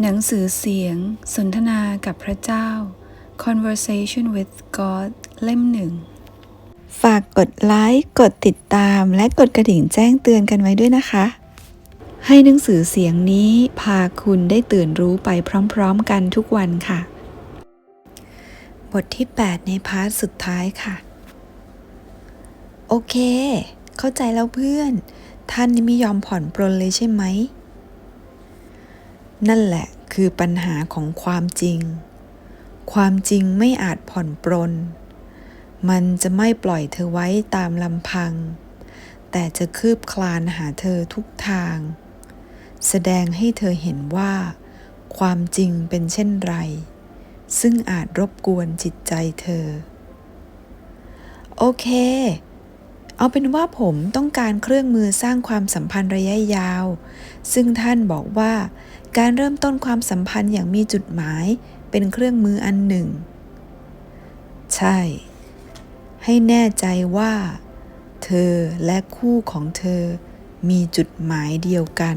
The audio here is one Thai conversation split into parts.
หนังสือเสียง สนทนากับพระเจ้า Conversation with God เล่มหนึ่ง ฝากกดไลค์ กดติดตาม และกดกระดิ่งแจ้งเตือนกันไว้ด้วยนะคะ ให้หนังสือเสียงนี้พาคุณได้ตื่นรู้ไปพร้อมๆกันทุกวันค่ะ บทที่ 8 ในพาร์ทสุดท้ายค่ะ โอเค เข้าใจแล้วเพื่อน ท่านนี่ไม่ยอมผ่อนปรนเลยใช่ไหม นั่นแหละคือปัญหาของความจริง ความจริงไม่อาจผ่อนปรน มันจะไม่ปล่อยเธอไว้ตามลำพัง แต่จะคืบคลานหาเธอทุกทาง แสดงให้เธอเห็นว่า ความจริงเป็นเช่นไร ซึ่งอาจรบกวนจิตใจเธอ โอเค เอาเป็นว่าผมต้องการเครื่องมือสร้างความสัมพันธ์ระยะยาว ซึ่งท่านบอกว่า การเริ่มต้นความสัมพันธ์อย่างมีจุดหมาย เป็นเครื่องมืออันหนึ่ง ใช่ ให้แน่ใจว่า เธอและคู่ของเธอมีจุดหมายเดียวกัน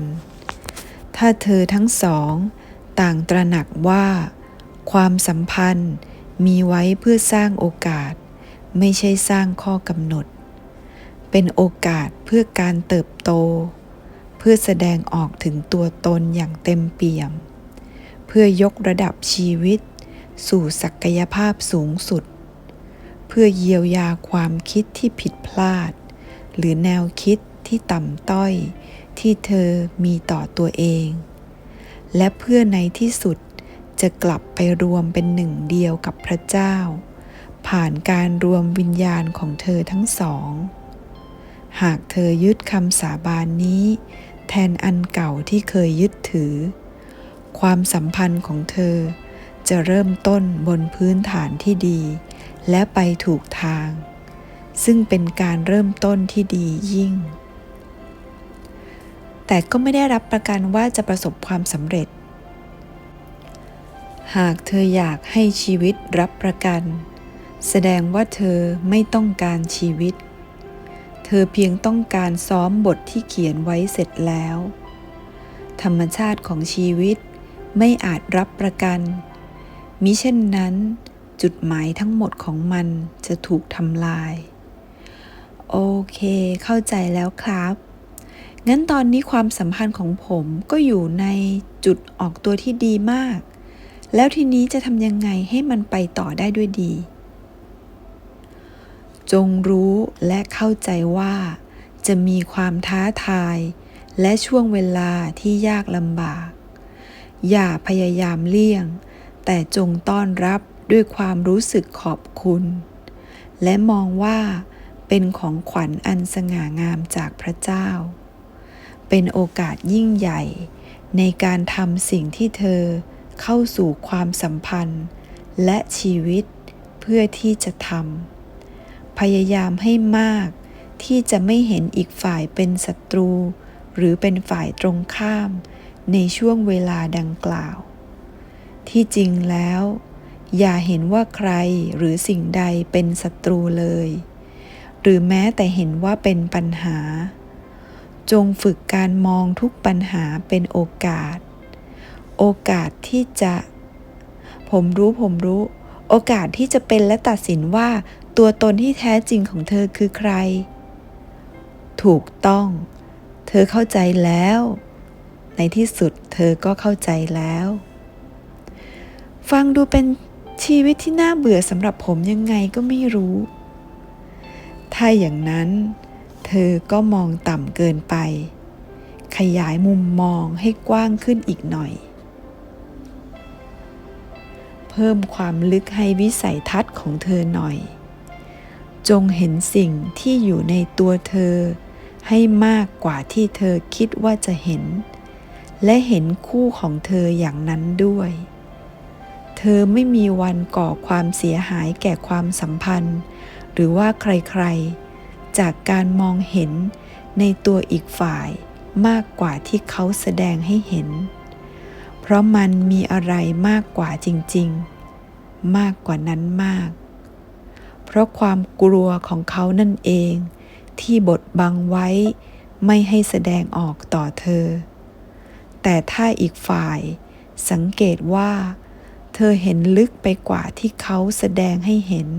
ถ้าเธอทั้งสอง ต่างตระหนักว่า ความสัมพันธ์มีไว้เพื่อสร้างโอกาส ไม่ใช่สร้างข้อกำหนด เป็นโอกาสเพื่อการเติบโต พื่อแสดงออกถึงตัวตนอย่างเต็มเปี่ยม เพื่อยกระดับชีวิต สู่ศักยภาพสูงสุด เพื่อเยียวยาความคิดที่ผิดพลาด หรือแนวคิดที่ต่ำต้อย ที่เธอมีต่อตัวเอง และเพื่อในที่สุดจะกลับไปรวมเป็นหนึ่งเดียวกับพระเจ้า ผ่านการรวมวิญญาณของเธอทั้งสอง หากเธอยึดคำสาบานนี้ แทนอันเก่าที่เคยยึดถือ ความสัมพันธ์ของเธอ จะเริ่มต้นบนพื้นฐานที่ดี และไปถูกทาง ซึ่งเป็นการเริ่มต้นที่ดียิ่ง แต่ก็ไม่ได้รับประกันว่าจะประสบความสำเร็จ หากเธออยากให้ชีวิตรับประกัน แสดงว่าเธอไม่ต้องการชีวิต เธอเพียงต้องการซ้อมบทที่เขียนไว้เสร็จแล้ว ธรรมชาติของชีวิตไม่อาจรับประกัน มิเช่นนั้น จุดหมายทั้งหมดของมันจะถูกทำลาย โอเค เข้าใจแล้วครับ งั้นตอนนี้ความสัมพันธ์ของผมก็อยู่ในจุดออกตัวที่ดีมาก แล้วทีนี้จะทำยังไงให้มันไปต่อได้ด้วยดี จงรู้และเข้าใจว่า จะมีความท้าทาย และช่วงเวลาที่ยากลำบาก อย่าพยายามเลี่ยง แต่จงต้อนรับด้วยความรู้สึกขอบคุณ และมองว่าเป็นของขวัญอันสง่างามจากพระเจ้า เป็นโอกาสยิ่งใหญ่ ในการทำสิ่งที่เธอเข้าสู่ความสัมพันธ์ และชีวิตเพื่อที่จะทำ พยายามให้มาก ที่จะไม่เห็นอีกฝ่ายเป็นศัตรู หรือเป็นฝ่ายตรงข้าม ในช่วงเวลาดังกล่าว ที่จริงแล้ว อย่าเห็นว่าใครหรือสิ่งใดเป็นศัตรูเลย หรือแม้แต่เห็นว่าเป็นปัญหา จงฝึกการมองทุกปัญหาเป็นโอกาส โอกาสที่จะ ผมรู้ผมรู้ โอกาสที่จะเป็นและตัดสินว่า ตัวตนที่แท้จริงของเธอคือใคร ถูกต้อง เธอเข้าใจแล้ว ในที่สุดเธอก็เข้าใจแล้ว ฟังดูเป็นชีวิตที่น่าเบื่อสำหรับผมยังไงก็ไม่รู้ ถ้าอย่างนั้น เธอก็มองต่ำเกินไป ขยายมุมมองให้กว้างขึ้นอีกหน่อย เพิ่มความลึกให้วิสัยทัศน์ของเธอหน่อย จงเห็นสิ่งที่อยู่ในตัวเธอ ให้มากกว่าที่เธอคิดว่าจะเห็น และเห็นคู่ของเธออย่างนั้นด้วย เธอไม่มีวันก่อความเสียหายแก่ความสัมพันธ์ หรือว่าใครๆ จากการมองเห็นในตัวอีกฝ่ายมากกว่าที่เขาแสดงให้เห็น เพราะมันมีอะไรมากกว่าจริงๆ มากกว่านั้นมาก เพราะความกลัวของเขานั่นเอง ที่บดบังไว้ไม่ให้แสดงออกต่อเธอ แต่ถ้าอีกฝ่ายสังเกตว่า เธอเห็นลึกไปกว่าที่เขาแสดงให้เห็น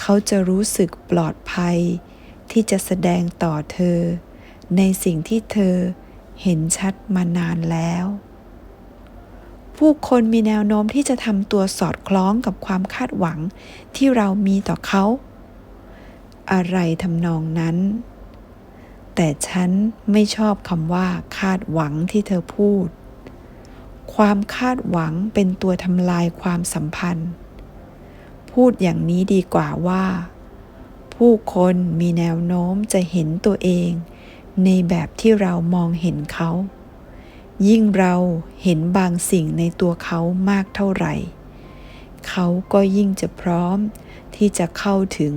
เขาจะรู้สึกปลอดภัย ที่จะแสดงต่อเธอ ในสิ่งที่เธอเห็นชัดมานานแล้ว ผู้คนมีแนวโน้มที่จะทำตัวสอดคล้องกับความคาดหวังที่เรามีต่อเขา อะไรทำนองนั้น แต่ฉันไม่ชอบคำว่าคาดหวังที่เธอพูด ความคาดหวังเป็นตัวทำลายความสัมพันธ์ พูดอย่างนี้ดีกว่าว่า ผู้คนมีแนวโน้มจะเห็นตัวเอง ในแบบที่เรามองเห็นเขา ยิ่งเราเห็นบางสิ่งในตัวเขามากเท่าไหร่ เขาก็ยิ่งจะพร้อมที่จะเข้าถึง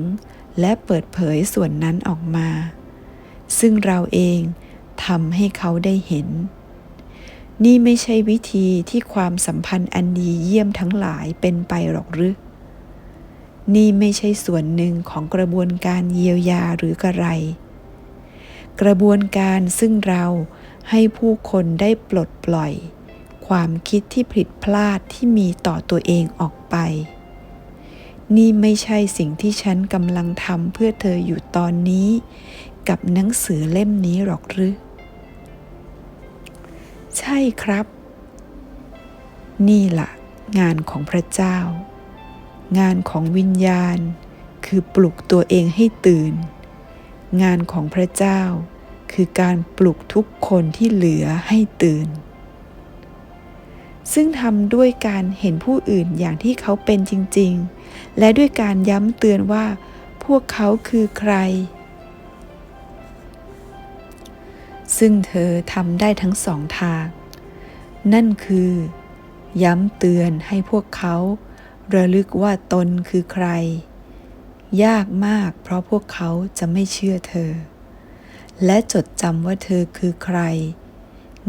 และเปิดเผยส่วนนั้นออกมา ซึ่งเราเองทำให้เขาได้เห็น นี่ไม่ใช่วิธีที่ความสัมพันธ์อันดีเยี่ยมทั้งหลายเป็นไปหรอกหรือ นี่ไม่ใช่ส่วนหนึ่งของกระบวนการเยียวยาหรือกระไร กระบวนการซึ่งเรา ให้ผู้คนได้ปลดปล่อย ความคิดที่ผิดพลาดที่มีต่อตัวเองออกไป นี่ไม่ใช่สิ่งที่ฉันกำลังทำเพื่อเธออยู่ตอนนี้ กับหนังสือเล่มนี้หรอกหรือ ใช่ครับ นี่ล่ะ งานของพระเจ้า งานของวิญญาณ คือปลุกตัวเองให้ตื่น งานของพระเจ้า คือการปลุกทุกคนที่เหลือให้ตื่น ซึ่งทำด้วยการเห็นผู้อื่นอย่างที่เขาเป็นจริง ๆ และด้วยการย้ำเตือนว่า พวกเขาคือใคร ซึ่งเธอทำได้ทั้งสองทาง นั่นคือ ย้ำเตือนให้พวกเขา ระลึกว่าตนคือใคร ยากมากเพราะพวกเขาจะไม่เชื่อเธอ และจดจำว่าเธอคือใคร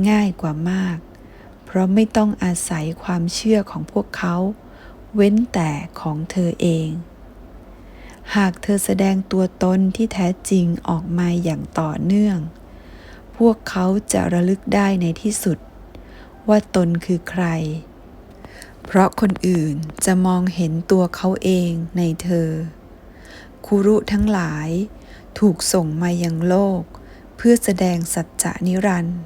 ง่ายกว่ามาก เพราะไม่ต้องอาศัยความเชื่อของพวกเขา เว้นแต่ของเธอเอง หากเธอแสดงตัวตนที่แท้จริงออกมาอย่างต่อเนื่อง พวกเขาจะระลึกได้ในที่สุด ว่าตนคือใคร เพราะคนอื่นจะมองเห็นตัวเขาเองในเธอคุรุทั้งหลายถูกส่งมายังโลก พื่อแสดงสัจจะนิรันดร์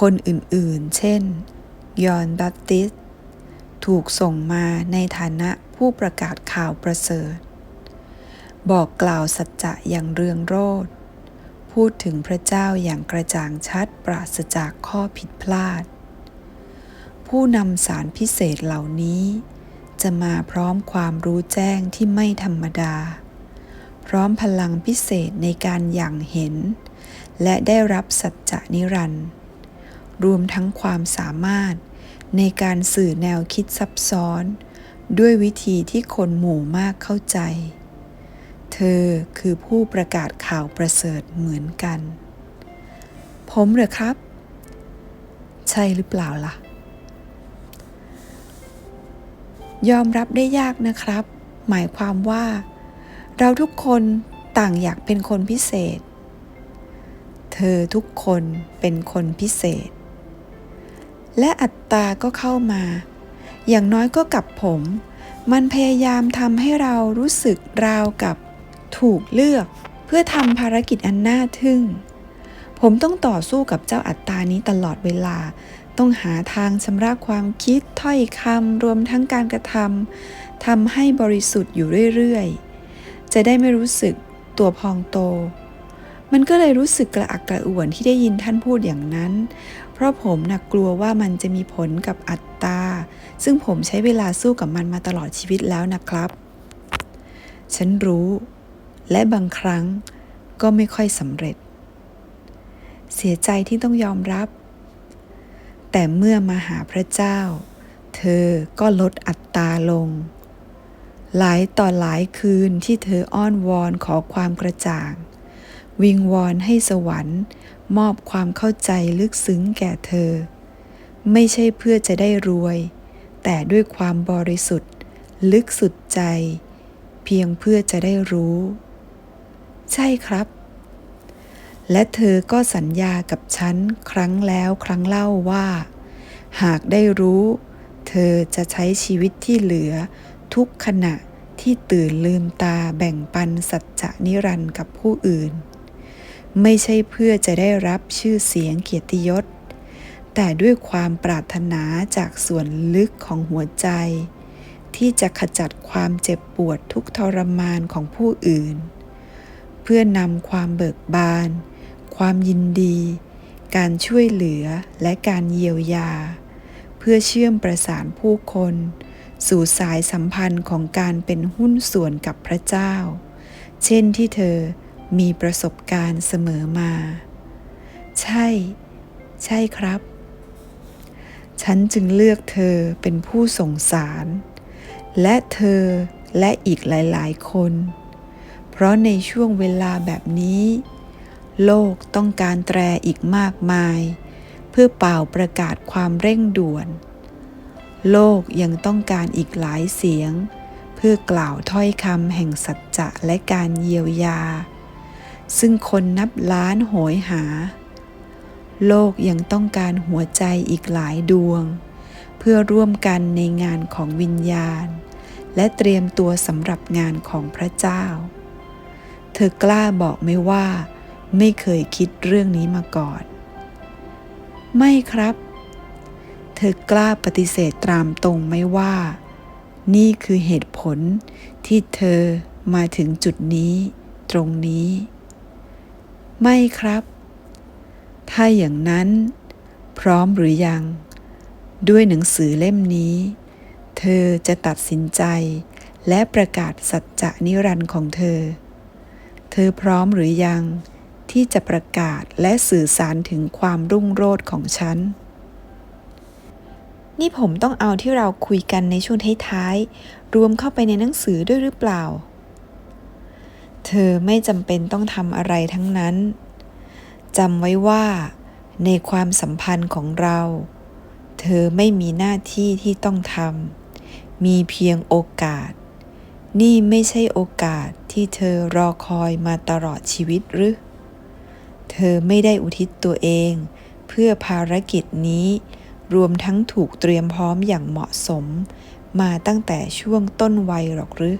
คนอื่นๆ เช่น ยอห์นบปติสต์ถูกส่งมาในฐานะผู้ประกาศข่าวประเสริฐ บอกกล่าวสัจจะอย่างเรืองโรจน์พูดถึงพระเจ้าอย่างกระจ่างชัดปราศจากข้อผิดพลาด ผู้นำสารพิเศษเหล่านี้ จะมาพร้อมความรู้แจ้งที่ไม่ธรรมดา พร้อมพลังพิเศษในการอย่างเห็น และได้รับสัจจะนิรันดร์รวมทั้งความสามารถในการสื่อแนวคิดซับซ้อน ด้วยวิธีที่คนหมู่มากเข้าใจ เธอคือผู้ประกาศข่าวประเสริฐเหมือนกัน ผมเหรอครับ ใช่หรือเปล่าล่ะ ยอมรับได้ยากนะครับ หมายความว่า เราทุกคนต่างอยากเป็นคนพิเศษ เธอทุกคนเป็นคนพิเศษ และอัตตาก็เข้ามา อย่างน้อยก็กับผม มันพยายามทำให้เรารู้สึกราวกับถูกเลือกเพื่อทำภารกิจอันน่าทึ่ง ผมต้องต่อสู้กับเจ้าอัตตานี้ตลอดเวลา ต้องหาทางชำระความคิดถ้อยคำรวมทั้งการกระทำทำให้บริสุทธิ์อยู่เรื่อยๆ จะได้ไม่รู้สึกตัวพองโต มันก็เลยรู้สึกกระอักกระอ่วนที่ได้ยินท่านพูดอย่างนั้น เพราะผมนะกลัวว่ามันจะมีผลกับอัตตา ซึ่งผมใช้เวลาสู้กับมันมาตลอดชีวิตแล้วนะครับ ฉันรู้ และบางครั้งก็ไม่ค่อยสำเร็จ เสียใจที่ต้องยอมรับ แต่เมื่อมาหาพระเจ้า เธอก็ลดอัตตาลง หลายต่อหลายคืนที่เธออ้อนวอนขอความกระจ่าง วิงวอนให้สวรรค์ มอบความเข้าใจลึกซึ้งแก่เธอ ไม่ใช่เพื่อจะได้รวย แต่ด้วยความบริสุทธิ์ ลึกสุดใจ เพียงเพื่อจะได้รู้ ใช่ครับ และเธอก็สัญญากับฉันครั้งแล้วครั้งเล่าว่า หากได้รู้ เธอจะใช้ชีวิตที่เหลือทุกขณะที่ตื่นลืมตาแบ่งปันสัจจะนิรันดร์กับผู้อื่น ไม่ใช่เพื่อจะได้รับชื่อเสียงเกียรติยศ แต่ด้วยความปรารถนาจากส่วนลึกของหัวใจ ที่จะขจัดความเจ็บปวดทุกทรมานของผู้อื่น เพื่อนำความเบิกบาน ความยินดี การช่วยเหลือและการเยียวยา เพื่อเชื่อมประสานผู้คน สู่สายสัมพันธ์ของการเป็นหุ้นส่วนกับพระเจ้า เช่นที่เธอ มีประสบการณ์เสมอมา ใช่ ใช่ครับ ฉันจึงเลือกเธอเป็นผู้ส่งสาร และเธอและอีกหลาย ๆ คน เพราะในช่วงเวลาแบบนี้ โลกต้องการแตรอีกมากมาย เพื่อเป่าประกาศความเร่งด่วน โลกยังต้องการอีกหลายเสียง เพื่อกล่าวถ้อยคำแห่งสัจจะและการเยียวยา ซึ่งคนนับล้านโหยหา โลกยังต้องการหัวใจอีกหลายดวง เพื่อร่วมกันในงานของวิญญาณ และเตรียมตัวสำหรับงานของพระเจ้า เธอกล้าบอกไหมว่า ไม่เคยคิดเรื่องนี้มาก่อน ไม่ครับ เธอกล้าปฏิเสธตามตรงไหมว่า นี่คือเหตุผลที่เธอมาถึงจุดนี้ ตรงนี้ ไม่ครับ ถ้าอย่างนั้น พร้อมหรือยัง ด้วยหนังสือเล่มนี้ เธอจะตัดสินใจและประกาศสัจจะนิรันดร์ของเธอ เธอพร้อมหรือยังที่จะประกาศและสื่อสารถึงความรุ่งโรจน์ของฉัน นี่ผมต้องเอาที่เราคุยกันในช่วงท้ายๆ รวมเข้าไปในหนังสือด้วยหรือเปล่า เธอไม่จำเป็นต้องทำอะไรทั้งนั้นจำไว้ว่า ในความสัมพันธ์ของเรา เธอไม่มีหน้าที่ที่ต้องทำมีเพียงโอกาส นี่ไม่ใช่โอกาสที่เธอรอคอยมาตลอดชีวิตหรือ เธอไม่ได้อุทิศตัวเอง เพื่อภารกิจนี้ รวมทั้งถูกเตรียมพร้อมอย่างเหมาะสม มาตั้งแต่ช่วงต้นวัยหรอกหรือ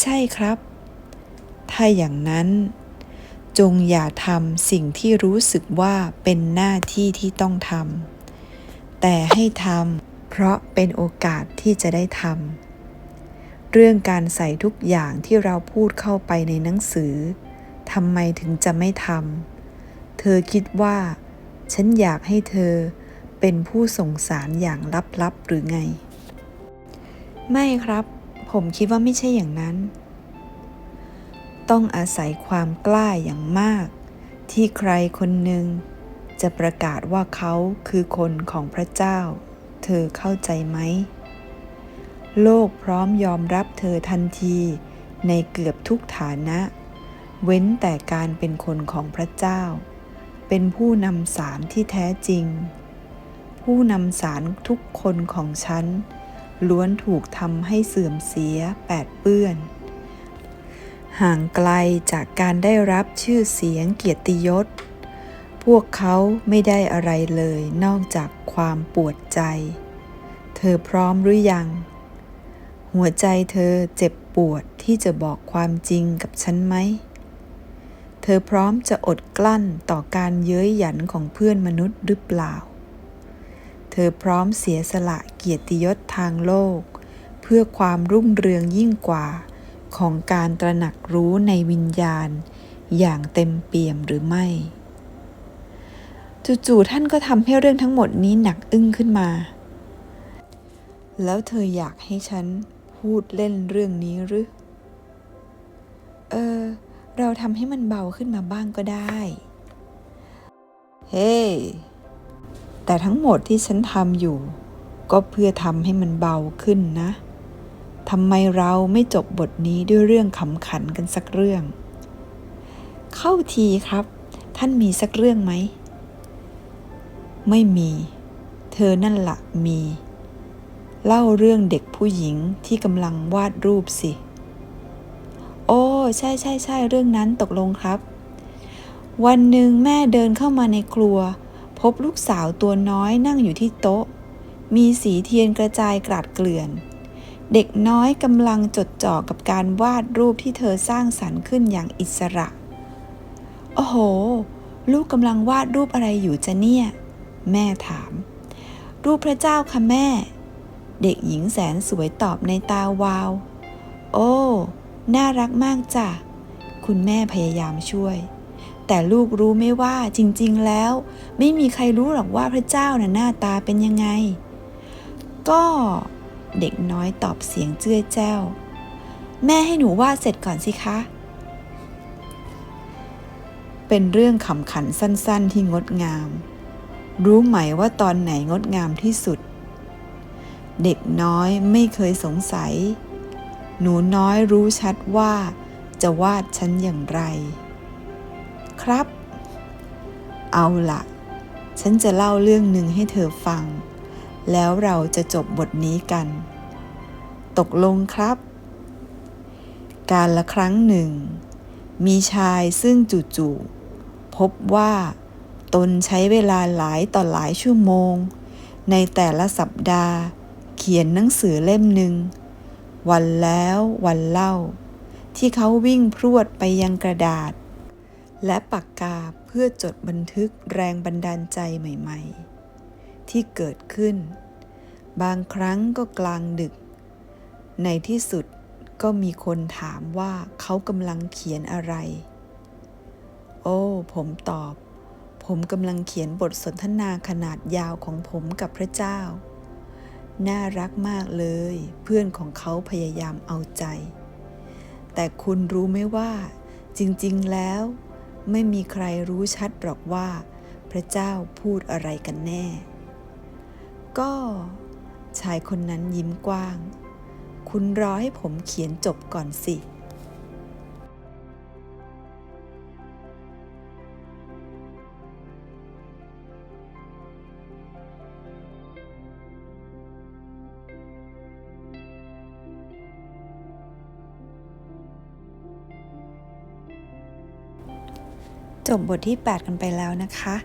ใช่ครับ ถ้าอย่างนั้น จงอย่าทำสิ่งที่รู้สึกว่าเป็นหน้าที่ที่ต้องทำแต่ให้ทำเพราะเป็นโอกาสที่จะได้ทำเรื่องการใส่ทุกอย่างที่เราพูดเข้าไปในหนังสือทำไมถึงจะไม่ทำเธอคิดว่า ฉันอยากให้เธอเป็นผู้ส่งสารอย่างลับๆหรือไง ไม่ครับ ผมคิดว่าไม่ใช่อย่างนั้น ต้องอาศัยความกล้าอย่างมาก ที่ใครคนหนึ่งจะประกาศว่าเขาคือคนของพระเจ้า เธอเข้าใจไหม โลกพร้อมยอมรับเธอทันทีในเกือบทุกฐานะ เว้นแต่การเป็นคนของพระเจ้า เป็นผู้นำสารที่แท้จริง ผู้นำสารทุกคนของฉันล้วนถูกทำให้เสื่อมเสียแปดเปื้อน ห่างไกลจากการได้รับชื่อเสียงเกียรติยศ พวกเขาไม่ได้อะไรเลยนอกจากความปวดใจ เธอพร้อมหรือยัง หัวใจเธอเจ็บปวดที่จะบอกความจริงกับฉันไหม เธอพร้อมจะอดกลั้นต่อการเย้ยหยันของเพื่อนมนุษย์หรือเปล่า เธอพร้อมเสียสละเกียรติยศทางโลก เพื่อความรุ่งเรืองยิ่งกว่า ของการตระหนักรู้ในวิญญาณ อย่างเต็มเปี่ยมหรือไม่ จู่ๆท่านก็ทำให้เรื่องทั้งหมดนี้หนักอึ้งขึ้นมา แล้วเธออยากให้ฉันพูดเล่นเรื่องนี้หรือ เออ เราทำให้มันเบาขึ้นมาบ้างก็ได้ เฮ้ hey, แต่ทั้งหมดที่ฉันทำอยู่ ก็เพื่อทำให้มันเบาขึ้นนะ ทำไมเราไม่จบบทนี้ด้วยเรื่องขำขันกันสักเรื่อง เข้าทีครับ ท่านมีสักเรื่องไหม ไม่มี เธอนั่นละมี เล่าเรื่องเด็กผู้หญิงที่กำลังวาดรูปสิ โอ้ ใช่ใช่ใช่เรื่องนั้นตกลงครับ วันหนึ่งแม่เดินเข้ามาในครัวพพบลูกสาวตัวน้อยนั่งอยู่ที่โต๊ะ มีสีเทียนกระจายกราดเกลื่อน เด็กน้อยกำลังจดจ่อกับการวาดรูปที่เธอสร้างสรรค์ขึ้นอย่างอิสระ โอ้โห ลูกกำลังวาดรูปอะไรอยู่จะเนี่ย แม่ถาม รูปพระเจ้าค่ะแม่ เด็กหญิงแสนสวยตอบในตาวาว โอ้ น่ารักมากจ้ะ คุณแม่พยายามช่วย แต่ลูกรู้ไม่ว่าจริงๆแล้ว ไม่มีใครรู้หรอกว่าพระเจ้าน่ะหน้าตาเป็นยังไง ก็ เด็กน้อยตอบเสียงเจื้อแจ้ว แม่ให้หนูวาดเสร็จก่อนสิคะ เป็นเรื่องขำขันสั้นๆที่งดงาม รู้ไหมว่าตอนไหนงดงามที่สุด เด็กน้อยไม่เคยสงสัย หนูน้อยรู้ชัดว่าจะวาดฉันอย่างไร ครับ เอาละฉันจะเล่าเรื่องหนึ่งให้เธอฟัง แล้วเราจะจบบทนี้กัน ตกลงครับ การละครั้งหนึ่ง มีชายซึ่งจู่ๆพบว่าตนใช้เวลาหลายต่อหลายชั่วโมง ในแต่ละสัปดาห์ เขียนหนังสือเล่มหนึ่ง วันแล้ววันเล่า ที่เขาวิ่งพรวดไปยังกระดาษ และปากกาเพื่อจดบันทึกแรงบันดาลใจใหม่ ๆ ที่เกิดขึ้น บางครั้งก็กลางดึก ในที่สุดก็มีคนถามว่าเขากำลังเขียนอะไร โอ้ ผมตอบ ผมกำลังเขียนบทสนทนาขนาดยาวของผมกับพระเจ้า น่ารักมากเลย เพื่อนของเขาพยายามเอาใจ แต่คุณรู้ไหมว่า จริงๆแล้ว ไม่มีใครรู้ชัดหรอกว่า พระเจ้าพูดอะไรกันแน่ ก็ ชายคนนั้นยิ้มกว้าง คุณรอให้ผมเขียนจบก่อนสิ จบบทที่ 8 กันไปแล้วนะคะ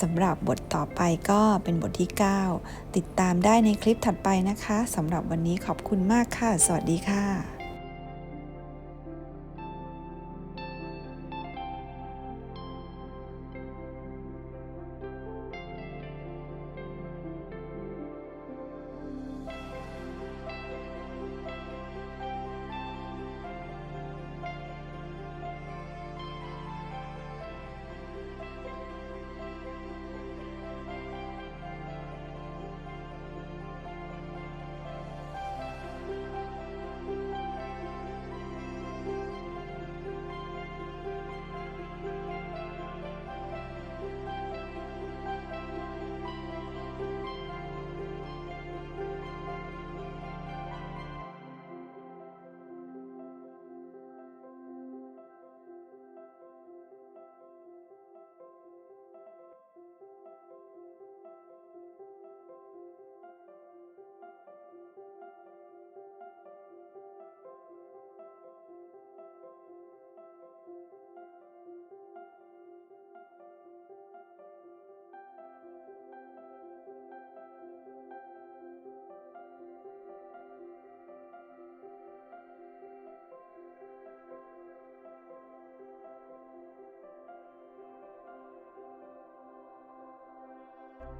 สำหรับบทต่อไปก็เป็นบทที่ 9 ติดตามได้ในคลิปถัดไปนะคะสำหรับวันนี้ขอบคุณมากค่ะ สวัสดีค่ะ